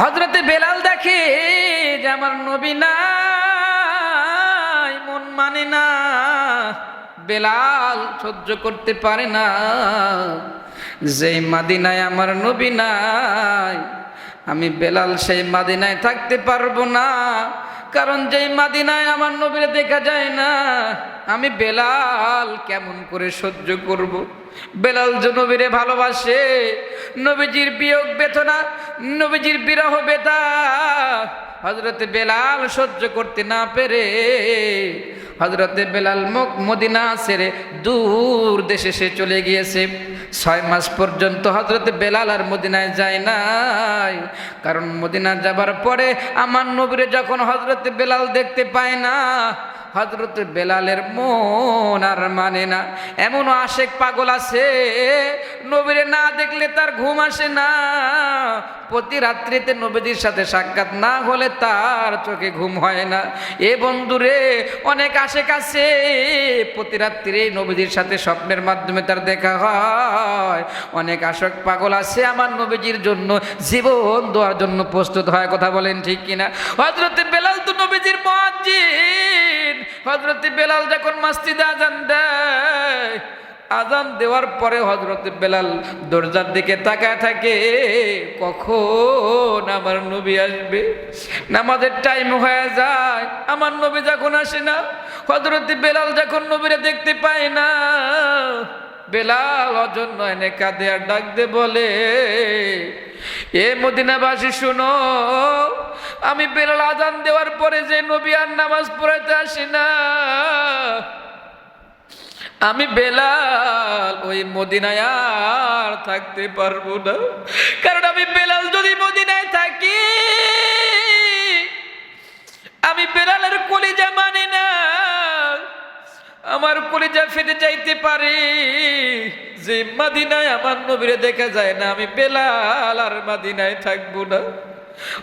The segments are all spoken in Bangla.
হজরতে বেলাল দেখে যে আমার নবী নাই, মন মানে না। বেলাল সহ্য করতে পারে না। যে মাদিনায় আমার নবী নাই, আমি বেলাল সেই মাদিনায় থাকতে পারব না। কারণ যেই মাদিনায় আমার নবীরে দেখা যায় না, আমি বেলাল কেমন করে সহ্য করব। বেলাল যে নবীরে ভালোবাসে, নবীজির বিয়োগ বেতনা নবীজির বিরহ বেতা হজরতে বেলাল সহ্য করতে না পেরে হজরতে বেলাল মদিনা ছেড়ে দূর দেশে সে চলে গিয়েছে ছয় মাস পর্যন্ত হজরত বেলাল আর মদিনায় যায় নাই। কারণ মদিনা যাবার পরে আমার নবীরে যখন হজরত বেলাল দেখতে পায় না হজরত বেলালের মন আর মানে না। এমনও আশেক পাগল আছে, নবীরে না দেখলে তার ঘুম আসে না। প্রতি রাত্রিতে নবীদের সাথে সাক্ষাৎ না হলে তার চোখে ঘুম হয় না। এ বন্ধুরে, অনেক আশেক আছে, প্রতি রাত্রিরে নবীদের সাথে স্বপ্নের মাধ্যমে তার দেখা হয়। অনেক আশক পাগল আছে আমার নবীজির জন্য, জীবন দেওয়ার জন্য প্রস্তুত হয়, কথা বলেন ঠিক কিনা? হজরতে বেলাল তো নবীজির মসজিদ হজরতে বেলাল যখন মসজিদে আজান দেয় আজান দেওয়ার পরে হজরতে বেলাল দরজার দিকে তাকায় থাকে, কখন আমার নবী আসবে? নামাজের টাইম হয়ে যায়, আমার নবী যখন আসে না হজরতে বেলাল যখন নবীরে দেখতে পায় না, বেলাল অজন্য এনে কাঁদে আর ডাক দে বলে এ মদিনাবাসী, শুনো। আমি বেলাল আজান দেওয়ার পরে যে নবী আর নামাজ পড়াতে আসি না, আমি বেলাল ওই মদিনায় আর থাকতে পারব না। কারণ আমি বেলাল যদি মদিনায় থাকি, আমি বেলালের কলিজা মানি না। আমার কলিজা ফেটে যাইতে পারে। যে মাদিনায় আমার নবীরে দেখা যায় না, আমি বেলাল আর মাদিনায় থাকব না।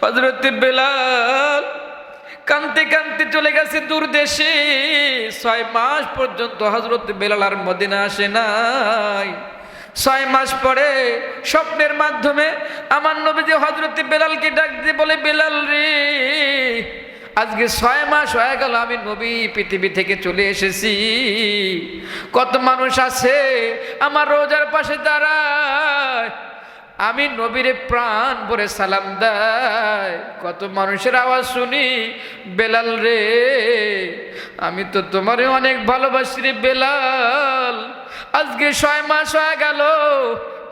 হজরত বেলাল কানতে কানতে চলে গেছে দূর দেশে। ছয় মাস পর্যন্ত হজরত বেলাল আর মদিনা আসে নাই। ছয় মাস পরে স্বপ্নের মাধ্যমে আমার নবী যে হজরত বেলালকে ডাক দিয়ে বলে, বেলাল রে আজকে ছয় মাস হয়ে গেল আমি নবী পৃথিবী থেকে চলে এসেছি। কত মানুষ আছে আমার রোজার পাশে দাঁড়ায়। আমি নবীরে প্রাণ ভরে সালাম দেয়। কত মানুষের আওয়াজ শুনি, বেলাল রে, আমি তো তোমারে অনেক ভালোবাসি রে বেলাল। আজকে ছয় মাস হয়ে গেল,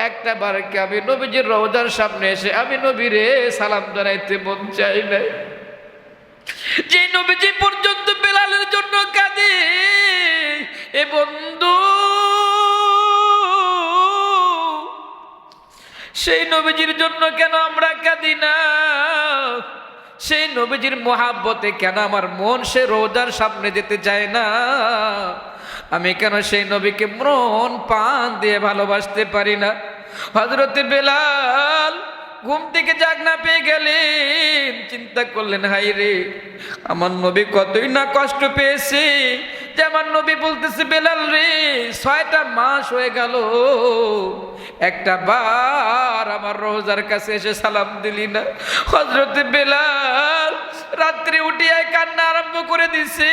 একটা বারকে আমি নবীজির রোজার সামনে এসে আমি নবীরে সালাম জানাইতে মন চাই নাই। যে নবীজি পর্যন্ত বেলালের জন্য কাঁদে, এ বন্ধু, সেই নবীজির জন্য কেন আমরা কাঁদি না? সেই নবীজির মহাব্বতে কেন আমার মন সে রোজার সামনে যেতে চায় না? আমি কেন সেই নবীকে মন পান দিয়ে ভালোবাসতে পারি না? হজরতে বেলাল ঘুম থেকে জাগ না পেয়ে গেলেন। চিন্তা করলেন হাই রে, আমার নবী কতই না কষ্ট পেয়েছে যে আমার নবী বলতেছে, বেলাল রে, ছয়টা মাস হয়ে গেল, একটা বার আমার রোজার কাছে এসে সালাম দিলি না। হজরত বেলাল রাত্রে উঠিয়ায় কান্না আরম্ভ করে দিছে।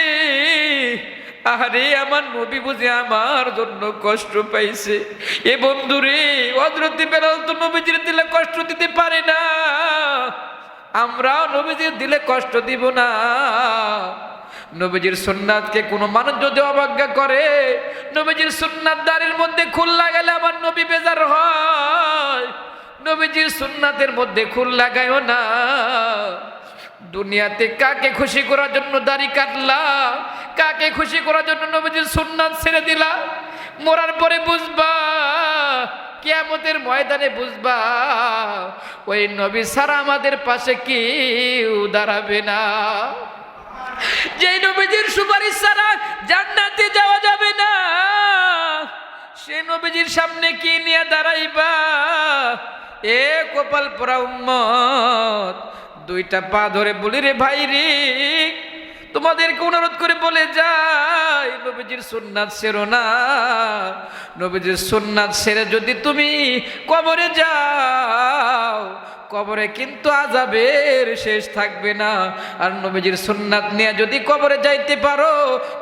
আরে আমার নবী বুঝে আমার জন্য কষ্ট পাইছে। এ বন্ধুরে হজরত বেলাল তো নবীজির দিলে কষ্ট দিতে পারে না। আমরাও নবীজির দিলে কষ্ট দিব না। নবীজির সুন্নাতকে কোনো মানুষ যদি অবজ্ঞা করে, নবীজির সুন্নাত দাঁড়ির মধ্যে খুল লাগালে আমার নবী বেজার হয়। নবীজির সুন্নাতের মধ্যে খুল লাগায়ও না। দুনিয়াতে কাকে খুশি করার জন্য দাড়ি কাটলা? কাকে খুশি করার জন্য নবীজির সুন্নাত ছেড়ে দিলা? মরার পরে বুঝবা, কিয়ামতের ময়দানে বুঝবা, ওই নবী সারা আমাদের পাশে কেউ দাঁড়াবে না। যেই নবীজির সুপারিশ ছাড়া জান্নাতে যাওয়া যাবে না, সে নবীজির সামনে কি নিয়ে দাঁড়াইবা? এ কপাল পরা উম্মত দুইটা পা ধরে বলি রে ভাই রে, তোমাদেরকে অনুরোধ করে বলে যাই, নবীজির সোননাথ সেরো না। নবীজির সোননাথ সেরে যদি তুমি কবরে যাও কবরে কিন্তু আজাবের শেষ থাকবে না। আর নবীজির সুন্নাত নিয়ে যদি কবরে যাইতে পারো,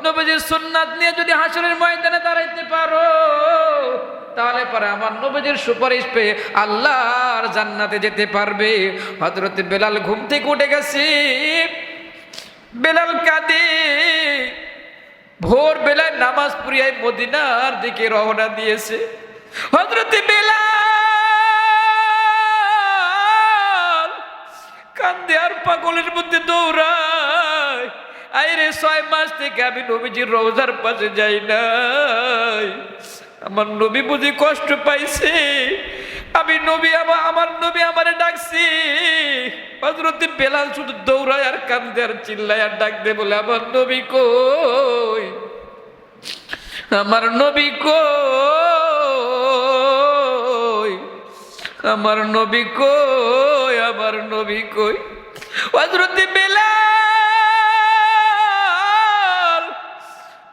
নবীজির সুন্নাত নিয়ে যদি হাসরের ময়দানে দাঁড়াইতে পারো, তাহলে পরে আমার নবীজির সুপারিশ পেয়ে আল্লাহর জান্নাতে যেতে পারবে। হজরত বেলাল ঘুম থেকে উঠে গেছি। বেলাল কাঁদে। ভোর বেলায় নামাজ পড়িয়ায় মদিনার দিকে রওনা দিয়েছে। হজরতে বেলাল কান্দে আর পাগলের মধ্যে দৌড়ায়। আইরে ছয় মাস থেকে আমি নবীজির রোজার পাশে যাই নাই। আমার নবী বুঝি কষ্ট পাইছে। আমি নবী আমার আমার নবী আমারে ডাকছি। হজরতে বেলাল শুধু দৌড়ায় আর কান্দে আর চিল্লায় আর ডাক দে বলে, আমার নবী কই? আমার নবী কই? আমার নবী কই? আমার নবী কই? হজরতে বেলাল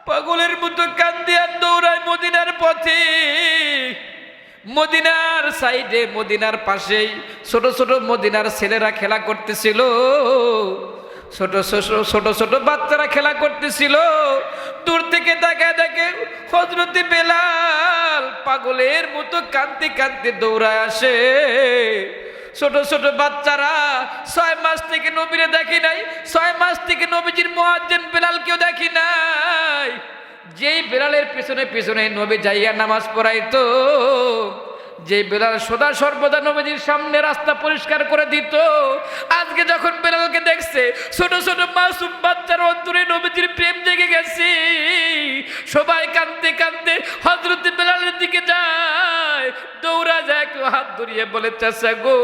পাগলের মতো কান্দি আর দৌড়ায় মদিনার পথে। মদিনার সাইডে, মদিনার পাশেই ছোট ছোট মদিনার ছেলেরা খেলা করতেছিল। ছোট ছোট ছোট ছোট বাচ্চারা খেলা করতেছিল। দূর থেকে দেখে দেখে হজরতি বেলাল পাগলের মতো কাঁদতে কাঁদতে দৌড়ায় আসে। ছোট ছোট বাচ্চারা, ছয় মাস থেকে নবীরে দেখি নাই, ছয় মাস থেকে নবীজির মোয়াজ্জেন বেলালকেও দেখি নাই। যেই বেলালের পিছনে পিছনে নবী যাইয়া নামাজ পড়াইতো যে বেলাল সদা সর্বদা নবীজির সামনে রাস্তা পরিষ্কার করে দিত, আজকে যখন বেলালকে দেখছে, ছোট ছোট মাসুম বাচ্চার অন্তরে নবীজির প্রেম জেগে গেছে। সবাই কাঁদতে কাঁদতে হজরত বেলালের দিকে যায় দৌড়া কেউ হাত ধরিয়ে বলে চাষা গো,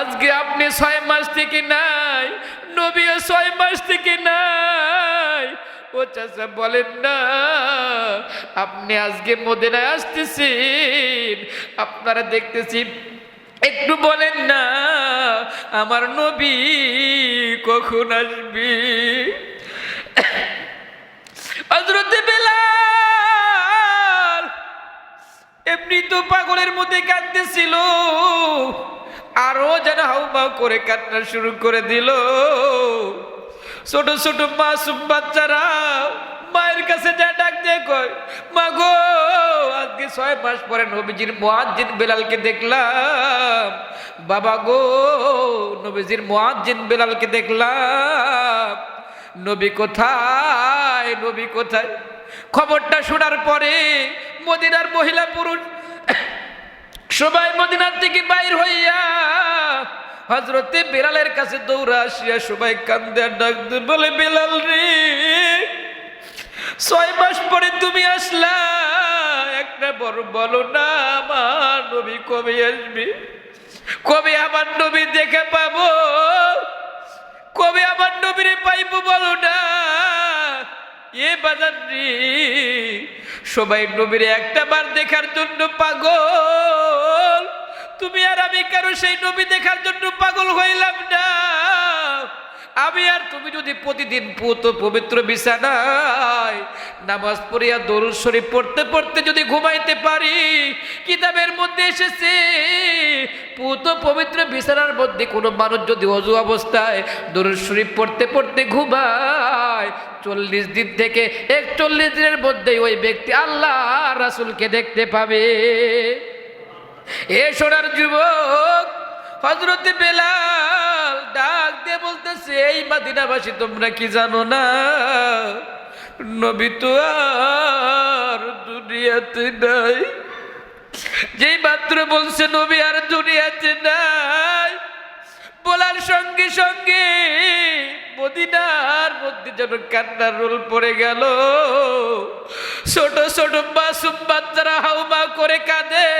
আজকে আপনি ছয় মাস থেকে নাই নবীও ছয় মাস থেকে নাই। ও চাচা বলেন, না, আপনি আজকে মদিনায় আসতেছেন, আপনারা দেখতেছি, একটু বলেন না, আমার নবী কখন আসবি? হজরতে বেলাল এমনি তো পাগলের মধ্যে কাঁদতেছিল। আরও যেন হাউমাউ করে কান্না শুরু করে দিল। ছোট ছোট মাসুম বাচ্চারা মায়ের কাছে যা ডাক দিয়ে কয়, মা গো, আজকে ছয় মাস পরে নবীজির মোয়াজ্জিন বেলালকে দেখলাম। বাবা গো, নবীজির মোয়াজ্জিন বেলালকে দেখলাম। নবী কোথায় নবী কোথায়? খবরটা শোনার পরে মদিনার মহিলা পুরুষ, সবাই মদিনার থেকে বাইর হইয়া হজরতে বেলালের কাছে দৌড়া আসিয়া সবাই কান্দে, ডাক বলে, বেলাল রে, ছয় মাস পরে তুমি আসলা, একটা বড় বলো না, আমার নবী কবে আসবে? কবে আমার নবী দেখে পাবো? কবে আমার নবীরে পাইবো বলো না? এ বাজার রে সবাই নবীর একটা বার দেখার জন্য পাগল। তুমি আর আমি কারও সেই নবী দেখার জন্য পাগল হইলাম না। আমি আর তুমি যদি প্রতিদিন পুত পবিত্র বিছানায় নামাজ পড়িয়া দরুদ শরীফ পড়তে পড়তে যদি ঘুমাইতে পারি, কিতাবের মধ্যে এসেছে, পুত পবিত্র বিছানার মধ্যে কোনো মানুষ যদি অজু অবস্থায় দরুদ শরীফ পড়তে পড়তে ঘুমায়, চল্লিশ দিন থেকে একচল্লিশ দিনের মধ্যেই ওই ব্যক্তি আল্লাহ রাসুলকে দেখতে পাবে। এ সোনার যুবক হজরতে বেলাল ডাক দিয়ে বলতেছে, এই মাদিনাবাসী, তোমরা কি জানো না? নবী তো আর দুনিয়াতে নাই। যেই মাত্র বলছে, নবী আর দুনিয়াতে নাই। বলার সঙ্গে সঙ্গে মদিনার মধ্যে যেন কান্নার রোল পড়ে গেল। ছোট ছোট মাসুম বাচ্চারা হাউমা করে কাঁদে।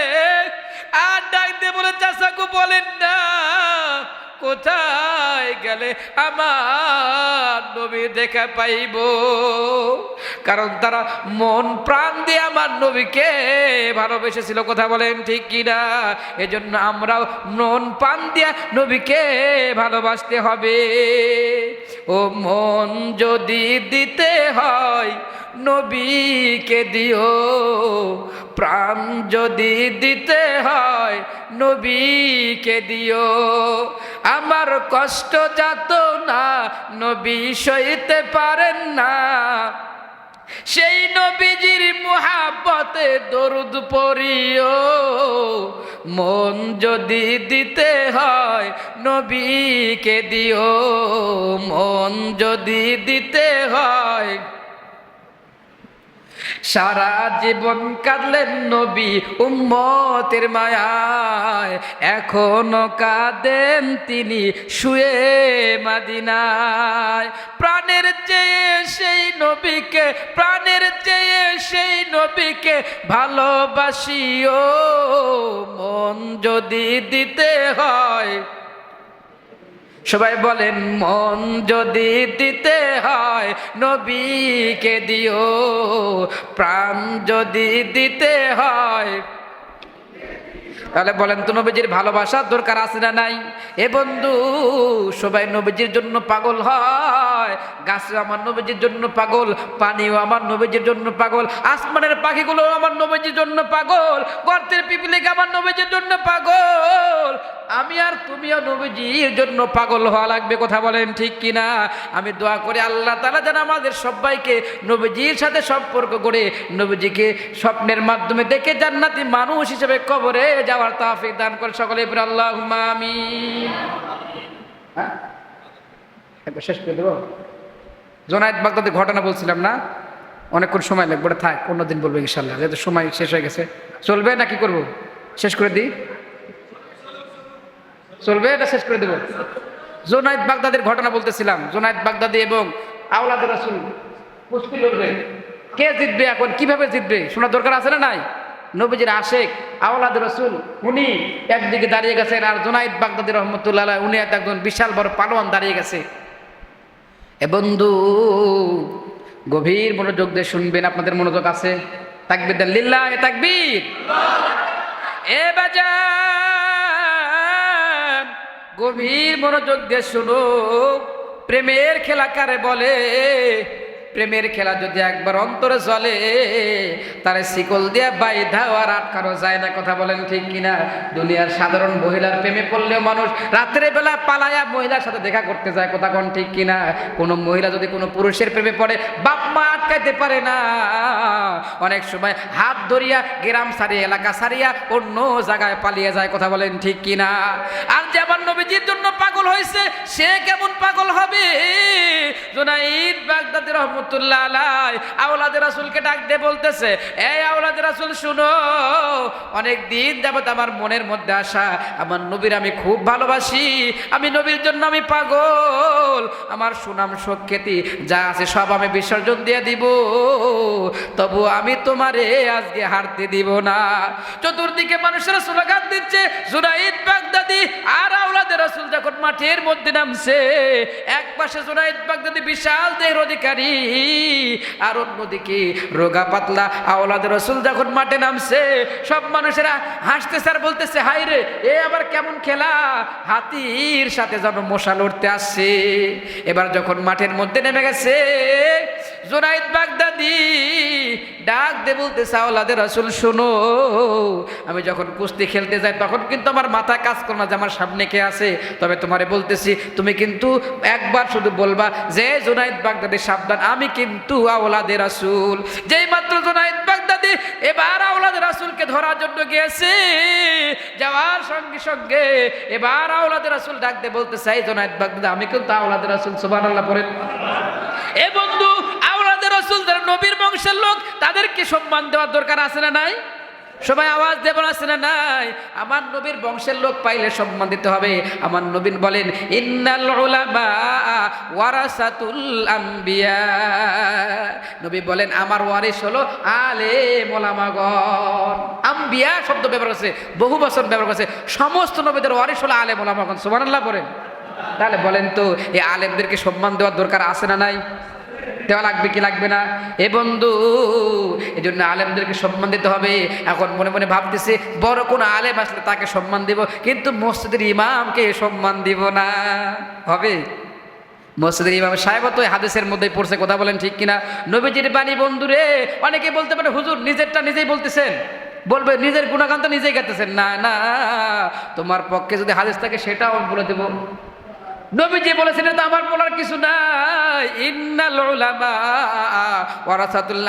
কোথায় গেলে আমার নবী দেখা পাইব? কারণ তারা মন প্রাণ দিয়ে আমার নবীকে ভালোবেসেছিল, কথা বলেন ঠিক কিনা? এজন্য আমরাও মন প্রাণ দিয়ে নবীকে ভালোবাসতে হবে। ও মন যদি দিতে হয় নবীকে দিও। প্রাণ যদি দিতে হয় নবীকে দিও। আমার কষ্ট যাত না, নবী সইতে পারেন না। সেই নবীজির মুহাব্বতে দরুদ পড়িও। মন যদি দিতে হয় নবীকে দিও। মন যদি দিতে হয় সারা জীবন কাঁদলেন নবী উম্মতের মায়ায়। এখনও কাঁদেন তিনি শুয়ে মাদিনায়। প্রাণের চেয়ে সেই নবীকে, প্রাণের চেয়ে সেই নবীকে ভালোবাসিও। মন যদি দিতে হয় সবাই বলেন, মন যদি দিতে হয় নবীকে দিও, প্রাণ যদি দিতে হয়। তাহলে বলেন তো নবীজির ভালোবাসার দরকার আছে না নাই? এ বন্ধু, সবাই নবীজির জন্য পাগল হয়। গাছ আমার নবীজির জন্য পাগল, পানিও আমার নবীজির জন্য পাগল, আসমানের পাখিগুলো আমার নবীজির জন্য পাগল, গর্তের পিপিলিকা আমার নবীজির জন্য পাগল। আমি আর তুমিও নবীজির জন্য পাগল হওয়া লাগবে কথা বলেন ঠিক কিনা? আমি দোয়া করি আল্লাহ তালা যেন আমাদের সবাইকে নবীজির সাথে সম্পর্ক করে নবীজিকে স্বপ্নের মাধ্যমে দেখে জান্নাতি মানুষ হিসেবে কবরে যাওয়ার তাফিক দান করে সকলে আল্লাহ আমি একবার শেষ করে দেবো। জোনায়েদ বাগদাদের ঘটনা বলছিলাম না? অনেকক্ষণ সময় লাগবে ওটা থাক অন্যদিন বলব ইনশাল্লাহ যেহেতু সময় শেষ হয়ে গেছে। চলবে না কি করব? শেষ করে দিই? চলবে, এটা শেষ করে দেব। জোনায়েদ বাগদাদের ঘটনা বলতেছিলাম। জোনায়েদ বাগদাদি এবং আওলাদ রাসুল কুস্তি লড়বে কে জিতবে এখন? কীভাবে জিতবে? শোনার দরকার আছে না নাই? নবীজির আশেক আওলাদ রসুল, উনি একদিকে দাঁড়িয়ে গেছেন আর জোনায়েদ বাগদাদি রহমতুল্লাহ উনি একজন বিশাল বড় পালোয়ান দাঁড়িয়ে গেছে। এ বন্ধু, গভীর মনোযোগ দিয়ে শুনবেন, আপনাদের মনোযোগ আছে। তাকবির লিল্লাহ এ তাকবীর। এ বাজান গভীর মনোযোগ দিয়ে শুনো প্রেমের খেলা কারে বলে? প্রেমের খেলা যদি একবার অন্তরে চলে, তারে শিকল দিয়ে বাইধা আর আটকানো যায় না, কথা বলেন ঠিক কিনা? দুনিয়ার সাধারণ মহিলার প্রেমে পড়লেও মানুষ রাত্রে বেলা পালায়া মহিলার সাথে দেখা করতে যায়, কথা কোন ঠিক কিনা? কোনো মহিলা যদি কোনো পুরুষের প্রেমে পড়ে, বাপ মা আটকাইতে পারে না। অনেক সময় হাত ধরিয়া, গ্রাম সারিয়া এলাকা সারিয়া অন্য জায়গায় পালিয়ে যায়, কথা বলেন ঠিক কিনা? আর যে আমার নবীজির জন্য পাগল হয়েছে সে কেমন পাগল হবে? জোনাইদ বাগদাদি রহমতুল্লাহ আলাই আওলাদের রাসুলকে বলতেছে, এই আওলাদের রাসুল, শুনো, অনেক দিন যাবত আমার মনের মধ্যে আসা আমার নবীর আমি খুব ভালোবাসি, আমি নবীর জন্য আমি পাগল, আমার সুনাম যা আছে সব আমি বিসর্জন দিয়ে দিব, তবু আমি তোমারে আজকে হারতে দিব না। চতুর্দিকে মানুষেরা স্লোগান দিচ্ছে, জুনাইদ বাগদাদি। আর আওলাদের রাসুল যখন মাঠের মধ্যে নামছে, এক পাশে জুনাইদ বাগদাদি বিশাল দেহের অধিকারী আর অন্যদিকে রোগা পাতলা আওলাদ রসুল যখন মাঠে নামছে, সব মানুষেরা হাসতেছে আর বলতেছে, হাই রে, এ আবার কেমন খেলা? হাতির সাথে যেন মশা লড়তে আসছে এবার যখন মাঠের মধ্যে নেমে গেছে জোনাইদ বাগদাদি, ডাক দে বলতে সাওলাদের রসুল, শোনো। আমি যখন কুস্তি খেলতে যাই, তখন কিন্তু আমার মাথা কাজ করে না যে আমার সামনে কে আছে। তবে তোমারে বলতেছি, তুমি কিন্তু একবার শুধু বলবা যে জোনাইদ বাগদাদি, সাবধান। আমি কিন্তু আওলাদের রাসুল। যেই মাত্র জোনাইদ বাগদাদি, এবার আওলাদের রাসুলকে ধরার জন্য গিয়েছে। যাওয়ার সঙ্গে সঙ্গে এবার আওলাদের রাসুল ডাক দে বলতে চাই জোনাইদ বাগদাদি, আমি কিন্তু আওলাদের রাসুল, সুবহানাল্লাহ পড়েন এ বন্ধু আওলাদের যারা নবীর বংশের লোক, তাদেরকে সম্মান দেওয়ার দরকার আছে না নাই? সবাই আওয়াজ দেবেন আছে না নাই? আমার নবীর বংশের লোক পাইলে সম্মান দিতে হবে। আমার নবীন বলেন, ইন্নাল উলামা ওয়ারাসাতুল আম্বিয়া। নবী বলেন, আমার ওয়ারিস হলো আলে মোলামাগণ আম্বিয়া শব্দ ব্যবহার করছে, বহু বছর ব্যবহার করছে। সমস্ত নবীদের ওয়ারিস হলো আলে মোলামাগণ সুবহানাল্লাহ বলেন। তাহলে বলেন তো, এই আলেমদেরকে সম্মান দেওয়ার দরকার আছে না নাই? দেওয়া লাগবে কি লাগবে না? এ বন্ধু এই জন্য আলেমদেরকে সম্মান দিতে হবে। এখন মনে মনে ভাবতেছে, বড় কোন আলেম আসলে তাকে সম্মান দেব, কিন্তু মসজিদের ইমামকে সম্মান দিব না। হবে? মসজিদের ইমাম সাহেব তো হাদিসের মধ্যেই পড়ছে, কথা বলেন ঠিক কিনা? নবীজির বাণী বন্ধুরে অনেকে বলতে পারে, হুজুর, নিজেরটা নিজেই বলতেছেন। বলবে, নিজের গুণাগান তো নিজেই গাইতেছেন। না না, তোমার পক্ষে যদি হাদিস থাকে, সেটাও বলে দেবো। নবীজি বলেছেন, এটা আমার বলার কিছু নাই। ইন্নাল উলামা ওয়ারাসাতুল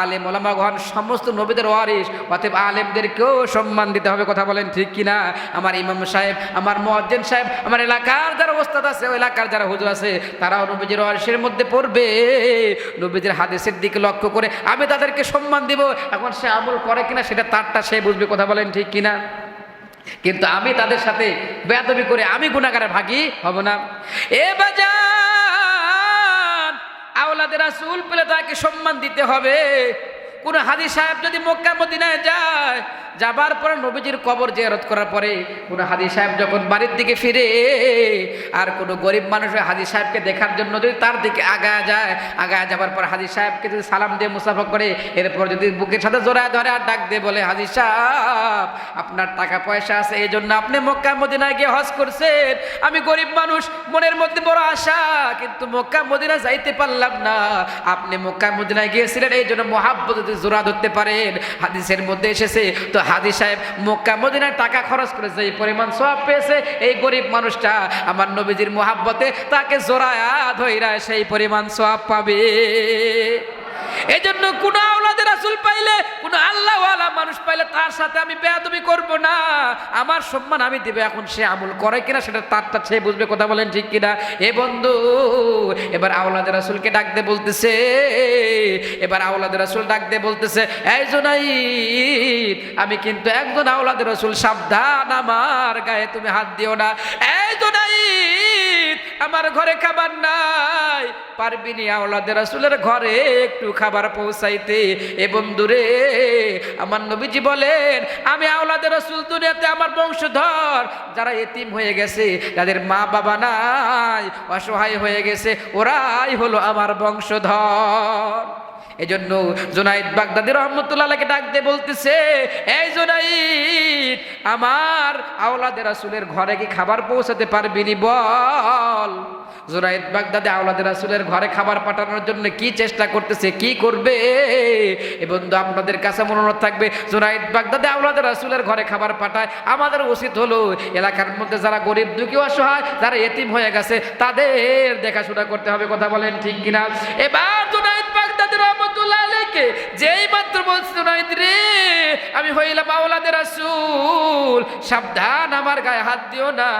আলেম ওলামা গণ সমস্ত নবীদের ওয়ারিস অতএব আলেমদেরকেও সম্মান দিতে হবে। কথা বলেন ঠিক কিনা? আমার ইমাম সাহেব, আমার মুয়াজ্জিন সাহেব, আমার এলাকার যারা ওস্তাদ আছে, ওই এলাকার যারা হুজুর আছে, তারাও নবীজির ওয়ারিসের মধ্যে পড়বে। নবীজির হাদিসের দিকে লক্ষ্য করে আমি তাদেরকে সম্মান দিব। এখন সে আমল করে কিনা, সেটা তারটা সে বুঝবে। কথা বলেন ঠিক কিনা? কিন্তু আমি তাদের সাথে বেয়াদবি করে আমি গুণাগারে ভাগি হব না। এ বাজার আওলাদের আসুল পেলে তাকে সম্মান দিতে হবে। কোন হাদি সাহেব যদি মক্কা, মদিনায় যায়, যাবার পরে নবীজির কবর জিয়ারত করার পরে কোন হাদি সাহেব যখন বাড়ির দিকে ফিরে, আর কোনো গরিব মানুষ হাদি সাহেবকে দেখার জন্য যদি তার দিকে আগায় যায়, আগায় যাবার পর হাদি সাহেবকে যদি সালাম দিয়ে মুসাফা করে, এরপর যদি বুকের সাথে জোড়ায় ধরে আর ডাক দিয়ে বলে হাজি সাহেব, আপনার টাকা পয়সা আছে এই জন্য আপনি মক্কা, মদিনায় গিয়ে হজ করছেন। আমি গরিব মানুষ, মনের মধ্যে বড় আশা, কিন্তু মক্কা মদিনা যাইতে পারলাম না। আপনি মক্কা, মদিনায় গিয়েছিলেন এই জন্য মহাব্বত যদি জোড়া ধরতে পারেন। হাদিসের মধ্যে এসেছে, তো হাদি সাহেব মক্কা, মদিনায় টাকা খরচ করেছে এই পরিমাণ সব পেয়েছে, এই গরিব মানুষটা আমার নবীজির মোহাব্বতে তাকে জোড়ায় ধৈরা সেই পরিমাণ সব পাবে। এই জন্য আওলাদের রাসুল পাইলে, কোন আল্লাহওয়ালা মানুষ পাইলে তার সাথে আমি বেয়াদবি করব না। আমার সম্মান আমি দিবে, এখন সে আমল করে কিনা সেটা তারটা সে বুঝবে, কথা বলেন ঠিক কিনা? এ বন্ধু, এবার আওলাদের রাসুলকে ডাক দে বলতেছে, এবার আওলাদের রাসুল ডাক দে বলতেছে, এই জোনাই আমি কিন্তু একজন আওলাদের রাসুল, সাবধান আমার গায়ে তুমি হাত দিও না। এই জোনাই আমার ঘরে খাবার নাই। পারবিনি আওলাদের রাসুলের ঘরে একটু খাবার পৌঁছাইতে। এ বন্ধুরে, আমার নবীজি বলেন, আমি আওলাদের রাসুল দুনিয়াতে আমার বংশধর, যারা এতিম হয়ে গেছে, যাদের মা বাবা নাই, অসহায় হয়ে গেছে, ওরাই হলো আমার বংশধর। এজন্য জোনাইদ বাগদাদি রহমতুল্লাহকে ডাক দিয়ে বলতেছে, এই জোনাইদ, আমার আওলাদের রাসুলের ঘরে কি খাবার পৌঁছাতে পারবিনি বল? জোনাইদ বাগদাদে আওলাদের রাসুলের ঘরে খাবার পাঠানোর জন্য কি চেষ্টা করতেছে, কি করবে? এ বন্ধু, আপনাদের কাছে মনোরোধ থাকবে, জোরাইদ বাগদাদে আওলাদের রাসুলের ঘরে খাবার পাঠায়, আমাদের উচিত হলো এলাকার মধ্যে যারা গরিব দুঃখী অসহায়, যারা এতিম হয়ে গেছে, তাদের দেখাশোনা করতে হবে, কথা বলেন ঠিক কিনা? এবার জোনাইদ বাগদাদের রহমতুল্লাহ আলাইকে যেই মাত্র বলছিল রে আমি হইলাম আওলাদের রাসূল। সাবধান, আমার গায়ে হাত দিও না।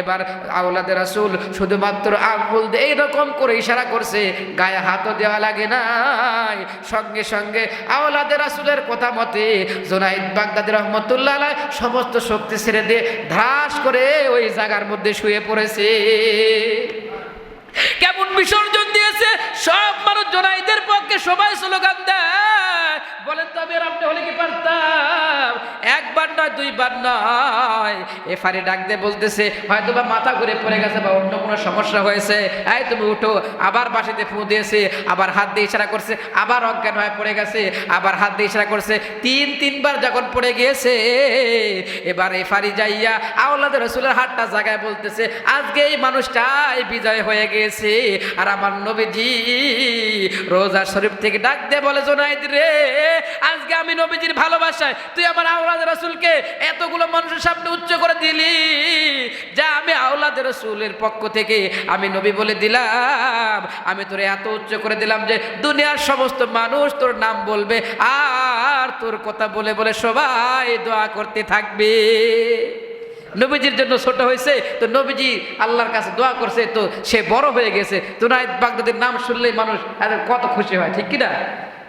এবার আওলাদের রাসূল শুধুমাত্র আঙ্গুল দিয়ে এইরকম করে ইশারা করছে, গায়ে হাতও দেওয়া লাগে নাই। সঙ্গে সঙ্গে আওলাদের রাসূলের কথা মতে জোনাইদ বাগদাদি রহমতুল্লাহ সমস্ত শক্তি ছেড়ে দিয়ে ধ্রাস করে ওই জায়গার মধ্যে শুয়ে পড়েছে। কেমন বিসর্জন দিয়েছে? সব মানুষ জোনাইদের পক্ষে সবাই স্লোগান দেয়। বলেন তো আমি আপনি হলে কি পারতাম? একবার নয়, দুইবার নয়। এফারে ডাক দিয়ে বলতেছে হয়তো বা মাথা ঘুরে পড়ে গেছে বা অন্য কোনো সমস্যা হয়েছে। এই তুমি উঠো, আবার বাসিতে ফু দিয়েছে, আবার হাত দিয়ে ইশারা করছে, আবার অজ্ঞান হয়ে পড়ে গেছে, আবার হাত দিয়ে ইশারা করছে। তিন, তিনবার যখন পড়ে গিয়েছে, এবার এফারি যাইয়া আওলাদ রসুলের হাতটা জায়গায় বলতেছে, আজকে এই মানুষটাই বিজয় হয়ে গিয়েছে। আর আমার নবীজি রোজা শরীফ থেকে ডাক দিয়ে বলে, জোনাইদ রে, আজকে আমি নবীজির ভালোবাসায় তুই আমার আওলাদ রসুলকে এতগুলো মানুষের সামনে উচ্চ করে দিলি। যা আমি আওলাদ রসুলের পক্ষ থেকে আমি নবী বলে দিলাম। আমি তোর এত উচ্চ করে দিলাম যে দুনিয়ার সমস্ত মানুষ তোর নাম বলবে আর তোর কথা বলে বলে সবাই দোয়া করতে থাকবে। নবীজির জন্য ছোট হয়েছে, তো নবীজি আল্লাহর কাছে দোয়া করছে, তো সে বড় হয়ে গেছে। জুনাইদ বাগদাদির নাম শুনলেই মানুষ কত খুশি হয়, ঠিক কিনা?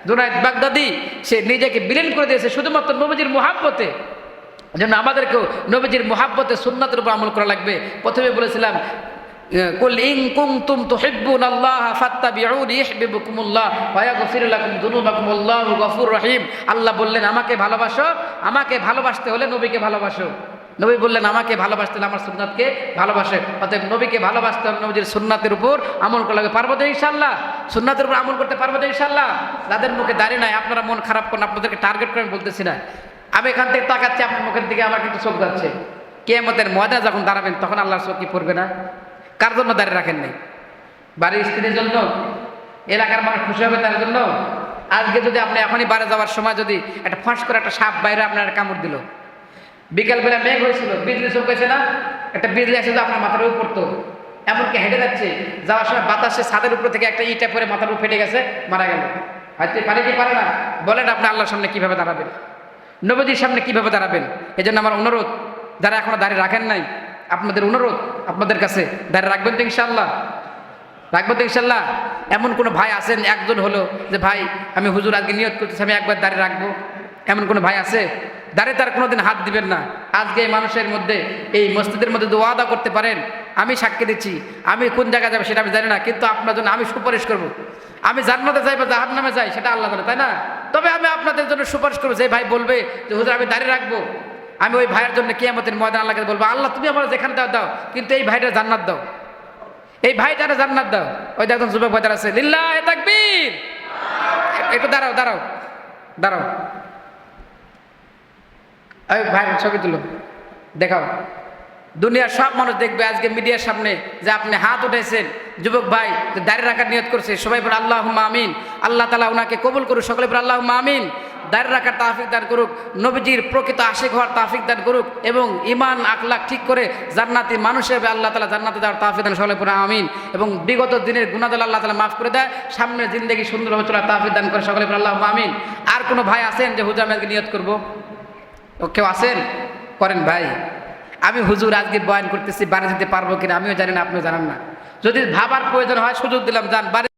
জুনাইদ বাগদাদি, সে নিজেকে বিলীন করে দিয়েছে শুধুমাত্র নবীজির মোহাব্বতে। জন্য আমাদেরকেও নবীজির মোহাব্বতে, সুন্নাতের উপর আমল করা লাগবে। প্রথমে বলেছিলাম তুহিব্বুন আল্লাহ আল্লাহু গফুর রহিম। আল্লাহ বললেন, আমাকে ভালোবাসো, আমাকে ভালোবাসতে হলে নবীকে ভালোবাসো। নবী বললেন, আমাকে ভালোবাসতে আমার সুন্নাতকে ভালোবাসে। অতএব নবীকে ভালোবাসতে হলে নবীজির সুন্নাতের উপর আমল করা লাগবে। পারব তো ইনশাল্লাহ সুন্নাতের উপর আমল করতে পারব তো ইনশাল্লাহ যাদের মুখে দাঁড়িয়ে নাই, আপনারা মন খারাপ করেন, আপনাদেরকে টার্গেট করে আমি বলতেছি না। আমি এখান থেকে তাকাচ্ছি, আপনার মুখের দিকে আমার কিন্তু চোখ যাচ্ছে। কেমতের ময়দা যখন দাঁড়াবেন, তখন আল্লাহর চোখ কি পড়বে না? কার জন্য দাঁড়িয়ে রাখেন নাই? বাড়ির স্ত্রীর জন্য? এলাকার মানুষ খুশি হবে তার জন্য? আজকে যদি আপনি এখনই বাড়ি যাওয়ার সময় যদি একটা ফাঁস করে একটা সাপ বাইরে আপনার কামড় দিল বিকালবেলা মেঘ হয়েছিল, বিজলি চমকেছে না? একটা বিজলি এসে তো আপনার মাথার উপর পড়তো এমনকি হেঁটে যাচ্ছে, যাওয়ার সময় বাতাসে ছাদের উপর থেকে একটা ইটা পরে মাথার উপর ফেটে গেছে, মারা গেল। হয়তো পারে কি পারে না? বলেন আপনি আল্লাহর সামনে কীভাবে দাঁড়াবেন? নবীজির সামনে কীভাবে দাঁড়াবেন? এই জন্য আমার অনুরোধ, যারা এখনও দাঁড়িয়ে রাখেন নাই, আপনাদের অনুরোধ, আপনাদের কাছে দাঁড়িয়ে রাখবেন তো ইনশাল্লাহ রাখবেন তো ইনশাল্লাহ এমন কোনো ভাই আছেন, একজন হলো যে, ভাই, আমি হুজুর আজকে নিয়ত করতেছি, আমি একবার দাঁড়িয়ে রাখব। এমন কোনো ভাই আছে? দাঁড়িয়ে তার কোনোদিন হাত দিবেন না। আজকে এই মানুষের মধ্যে, এই মসজিদের মধ্যে যদি ওয়াদা করতে পারেন, আমি সাক্ষী দিচ্ছি, আমি কোন জায়গায় যাব সেটা আমি জানি না, কিন্তু আপনার জন্য আমি সুপারিশ করব। আমি জান্নাতে যাই বা জাহার নামে যাই, সেটা আল্লাহ জানে তাই না? তবে আমি আপনাদের জন্য সুপারিশ করব, যে ভাই বলবে যে, হুজুর, আমি দাঁড়িয়ে রাখব। আমি ওই ভাইয়ের জন্য কিয়ামতের ময়দান আল্লাহকে বলব, আল্লাহ, তুমি আমার যেখানে দাও দাও, কিন্তু এই ভাইটা জান্নাত দাও। এই ভাইটারে জান্নাত দাও। ওই দেখুন যুবক ভাইটার আছে, লিল্লাহ তাকবীর! একটু দাঁড়াও দাঁড়াও দাঁড়াও। ওই ভাই, ছবি তুলো। দেখাও। দুনিয়ার সব মানুষ দেখবে আজকে মিডিয়ার সামনে যে আপনি হাত উঠেছেন যুবক ভাই দাঁড়িয়ে রাখার নিয়ত করছে, সবাই বলে আল্লাহ আমিন। আল্লাহ তালা ওনাকে কবুল করুক, সকলে বলে আল্লাহ আমিন। দাঁড়িয়ে রাখার তাফিক দান করুক, নবীজির প্রকৃত আশেক হওয়ার তাফিক দান করুক এবং ইমান আখলাখ ঠিক করে জান্নাতি মানুষ হিসেবে আল্লাহ তালা জান্নাতে যাওয়ার তাফিক দান সকলে পরে আমিন। এবং বিগত দিনের গুণাদল আল্লাহ তালা মাফ করে দেয়, সামনের জিন্দগি সুন্দরভাবে চলার তাফিক দান করে সকলে পরে আল্লাহ আমিন। আর কোনো ভাই আছেন যে আজকে নিয়ত করব? ও কেউ আছেন? করেন ভাই। আমি হুজুর আজকে বয়ান করতেছি, বাড়ি যেতে পারব কিনা? আমিও জানি না, আপনিও জানেন না। যদি ভাবার প্রয়োজন হয় সুযোগ দিলাম, যান, বাড়ি